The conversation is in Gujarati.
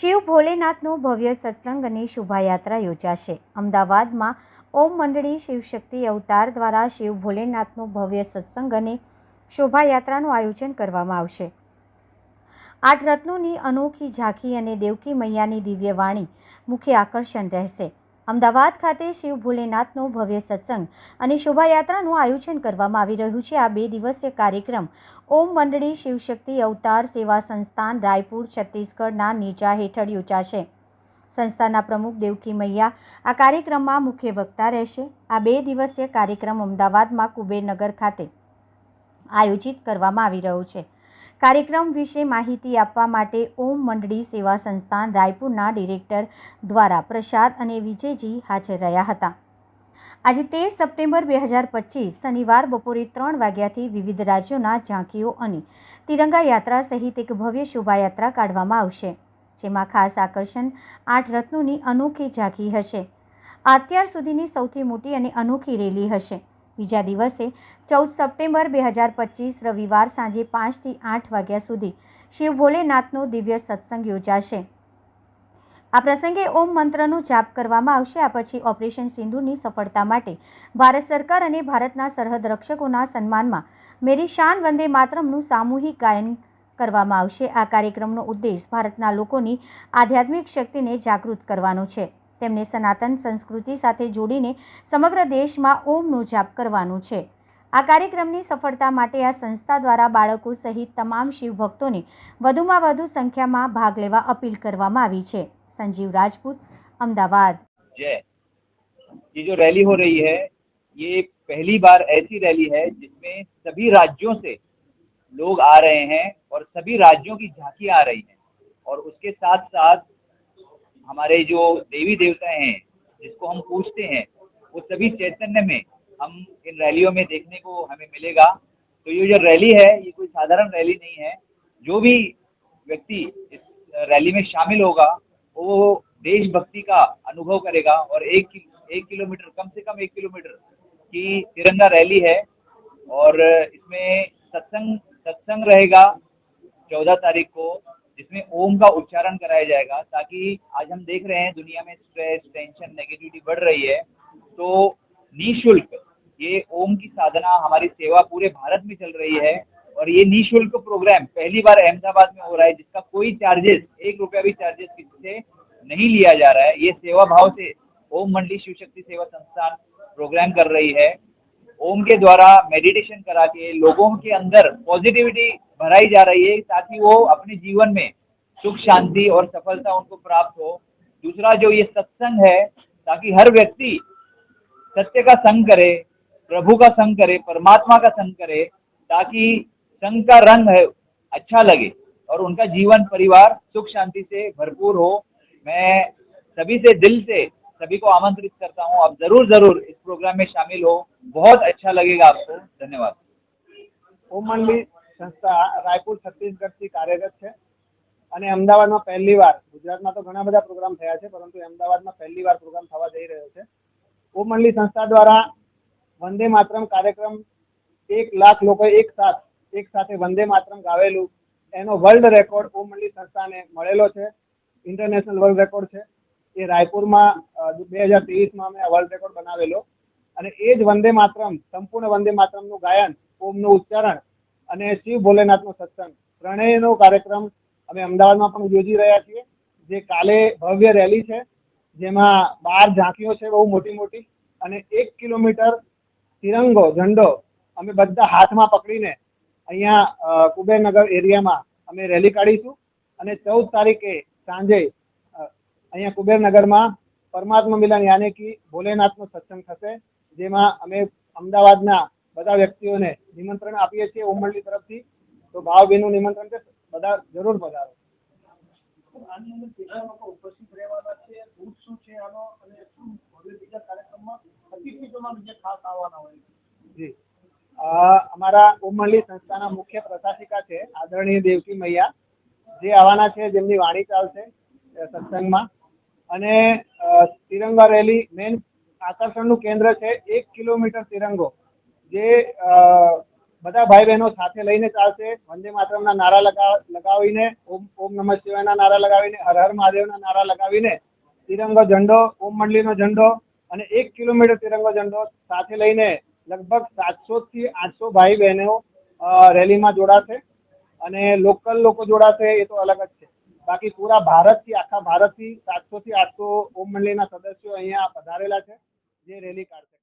શિવ ભોલેનાથનો ભવ્ય સત્સંગ અને શોભાયાત્રા યોજાશે. અમદાવાદમાં ઓમ મંડળી શિવશક્તિ અવતાર દ્વારા શિવ ભોલેનાથનો ભવ્ય સત્સંગ અને શોભાયાત્રાનું આયોજન કરવામાં આવશે. આઠ રત્નોની અનોખી ઝાંખી અને દેવકી મૈયાની દિવ્ય વાણી મુખ્ય આકર્ષણ રહેશે. અમદાવાદ ખાતે શિવ ભોલેનાથનો ભવ્ય સત્સંગ અને શોભાયાત્રાનું આયોજન કરવામાં આવી રહ્યું છે. આ બે દિવસીય કાર્યક્રમ ઓમ મંડળી શિવશક્તિ અવતાર સેવા સંસ્થાન રાયપુર, છત્તીસગઢના નીચા હેઠળ યોજાશે. સંસ્થાના પ્રમુખ દેવકી મૈયા આ કાર્યક્રમમાં મુખ્ય વક્તા રહેશે. આ બે દિવસીય કાર્યક્રમ અમદાવાદમાં કુબેરનગર ખાતે આયોજિત કરવામાં આવી રહ્યો છે. કાર્યક્રમ વિશે માહિતી આપવા માટે ઓમ મંડળી સેવા સંસ્થાન રાયપુરના ડિરેક્ટર દ્વારા પ્રસાદ અને વિજયજી હાજર રહ્યા હતા. આજે તેર સપ્ટેમ્બર બે હજાર પચીસ, શનિવાર બપોરે ત્રણ વાગ્યાથી વિવિધ રાજ્યોના ઝાંકીઓ અને તિરંગા યાત્રા સહિત એક ભવ્ય શોભાયાત્રા કાઢવામાં આવશે, જેમાં ખાસ આકર્ષણ આઠ રત્નોની અનોખી ઝાંખી હશે. અત્યાર સુધીની સૌથી મોટી અને અનોખી રેલી હશે. બીજા દિવસે ચૌદ સપ્ટેમ્બર બે હજાર પચીસ રવિવાર સાંજે પાંચથી આઠ વાગ્યા સુધી શિવ ભોલેનાથનો દિવ્ય સત્સંગ યોજાશે. આ પ્રસંગે ઓમ મંત્રનો જાપ કરવામાં આવશે. આ પછી ઓપરેશન સિંધુની સફળતા માટે ભારત સરકાર અને ભારતના સરહદ રક્ષકોના સન્માનમાં મેરી શાન વંદે માતરમનું સામૂહિક ગાયન કરવામાં આવશે. આ કાર્યક્રમનો ઉદ્દેશ ભારતના લોકોની આધ્યાત્મિક શક્તિને જાગૃત કરવાનો છે. તેમને સનાતન સંસ્કૃતિ સાથે જોડીને સમગ્ર દેશમાં ઓમનો જાપ કરવાનો છે આ કાર્યક્રમની સફળતા માટે આ સંસ્થા દ્વારા બાળકો સહિત તમામ શિવ ભક્તોને વધુમાં વધુ સંખ્યામાં ભાગ લેવા અપીલ કરવામાં આવી છે સંજીવ રાજપૂત અમદાવાદ जय ये जो रैली हो रही है ये पहली बार ऐसी रैली है जिसमें सभी राज्यों से लोग आ रहे हैं और सभी राज्यों की झांकी आ रही है और उसके साथ साथ हमारे जो देवी देवता हैं, जिसको हम पूछते हैं, वो सभी चैतन्य में हम इन रैलियों में देखने को हमें मिलेगा। तो ये जो रैली है, ये कोई साधारण रैली नहीं है। जो भी व्यक्ति इस रैली में शामिल होगा, वो देशभक्ति का अनुभव करेगा और एक एक किलोमीटर, कम से कम एक किलोमीटर की तिरंगा रैली है और इसमें सत्संग सत्संग रहेगा चौदह तारीख को। जिसमें ओम का उच्चारण कराया जाएगा ताकि आज हम देख रहे हैं दुनिया में स्ट्रेस टेंशन नेगेटिविटी बढ़ रही है तो निशुल्क ये ओम की साधना हमारी सेवा पूरे भारत में चल रही है और ये निशुल्क प्रोग्राम पहली बार अहमदाबाद में हो रहा है, जिसका कोई चार्जेस एक रुपया भी चार्जेस किसी से नहीं लिया जा रहा है। ये सेवा भाव से ओम मंडली शिव शक्ति सेवा संस्थान प्रोग्राम कर रही है। ओम के द्वारा मेडिटेशन करा के लोगों के अंदर पॉजिटिविटी भराई जा रही है, ताकि वो अपने जीवन में सुख, शांति और सफलता उनको प्राप्त हो। दूसरा जो ये सत्संग है, ताकि हर व्यक्ति सत्य का संग करे, प्रभु का संग करे, परमात्मा का संग करे, ताकि संग का रंग है अच्छा लगे और उनका जीवन, परिवार सुख, शांति से भरपूर हो। मैं सभी से दिल से सभी को आमंत्रित करता हूँ आप जरूर जरूर इस प्रोग्राम में शामिल हो बहुत अच्छा लगेगा आपको धन्यवाद ઓમ મંડળી સંસ્થા રાયપુર છત્તીસગઢથી કાર્યરત છે અને અમદાવાદમાં પહેલી વાર ગુજરાતમાં તો ઘણા બધા પ્રોગ્રામ થયા છે પરંતુ અમદાવાદમાં પહેલી વાર પ્રોગ્રામ થવા જઈ રહ્યો છે ઓમ મંડળી સંસ્થા દ્વારા વંદે માતરમ કાર્યક્રમ એક લાખ લોકો એક સાથ એક સાથે વંદે માતરમ ગાવેલું એનો વર્લ્ડ રેકોર્ડ ઓમ મંડળી સંસ્થાને મળેલો છે ઇન્ટરનેશનલ વર્લ્ડ રેકોર્ડ છે એ રાયપુરમાં બે હજાર ત્રેવીસમાં અમે વર્લ્ડ રેકોર્ડ બનાવેલો. અને એ જ વંદે માતરમ, સંપૂર્ણ વંદે માતરમનું ગાયન, ઓમનું ઉચ્ચારણ અને શિવ ભોલેનાથનો સત્સંગ, ત્રણેયનો કાર્યક્રમ અમે અમદાવાદમાં પણ યોજી રહ્યા છીએ. જે કાલે ભવ્ય રેલી છે, જેમાં બાર ઝાંકીઓ છે, બહુ મોટી મોટી, અને એક કિલોમીટર તિરંગો, ઝંડો અમે બધા હાથમાં પકડીને અહીંયા કુબેરનગર એરિયામાં અમે રેલી કાઢીશું. અને ચૌદ તારીખે સાંજે અહીંયા કુબેરનગરમાં પરમાત્મા મિલન યાની કે ભોલેનાથનો સત્સંગ થશે જેમાં અમે અમદાવાદના બધા વ્યક્તિઓને નિમંત્રણ આપીએ છીએ ઉમરલી તરફથી. તો ભાવભીનું નિમંત્રણ છે બધા જરૂર પધારો. અમારા ઉમરલી સંસ્થાના મુખ્ય પ્રશાસિકા છે આદરણીય દેવકી મૈયા. જે આવવાના છે જેમની વાણી ચાલશે સત્સંગમાં. અને તિરંગા રેલી મેન આકર્ષણનું કેન્દ્ર છે એક કિલોમીટર તિરંગો, જે બધા ભાઈ બહેનો સાથે લઈને ચાલશે. વંદે માતરમના નારા લગાવીને, ઓમ ઓમ નમઃ શિવાયના નારા લગાવીને, હર હર મહાદેવના નારા લગાવીને તિરંગો ઝંડો, ઓમ મંડળીનો ઝંડો અને એક કિલોમીટર તિરંગો ઝંડો સાથે લઈને લગભગ સાતસો થી આઠસો ભાઈ બહેનો રેલીમાં જોડાશે અને લોકલ લોકો જોડાશે, એ તો અલગ જ છે. બાકી પૂરા ભારતથી, આખા ભારતથી સાતસો થી આઠસો ઓમ મંડળીના સદસ્યો અહીંયા પધારેલા છે, જે રેલી કાઢશે.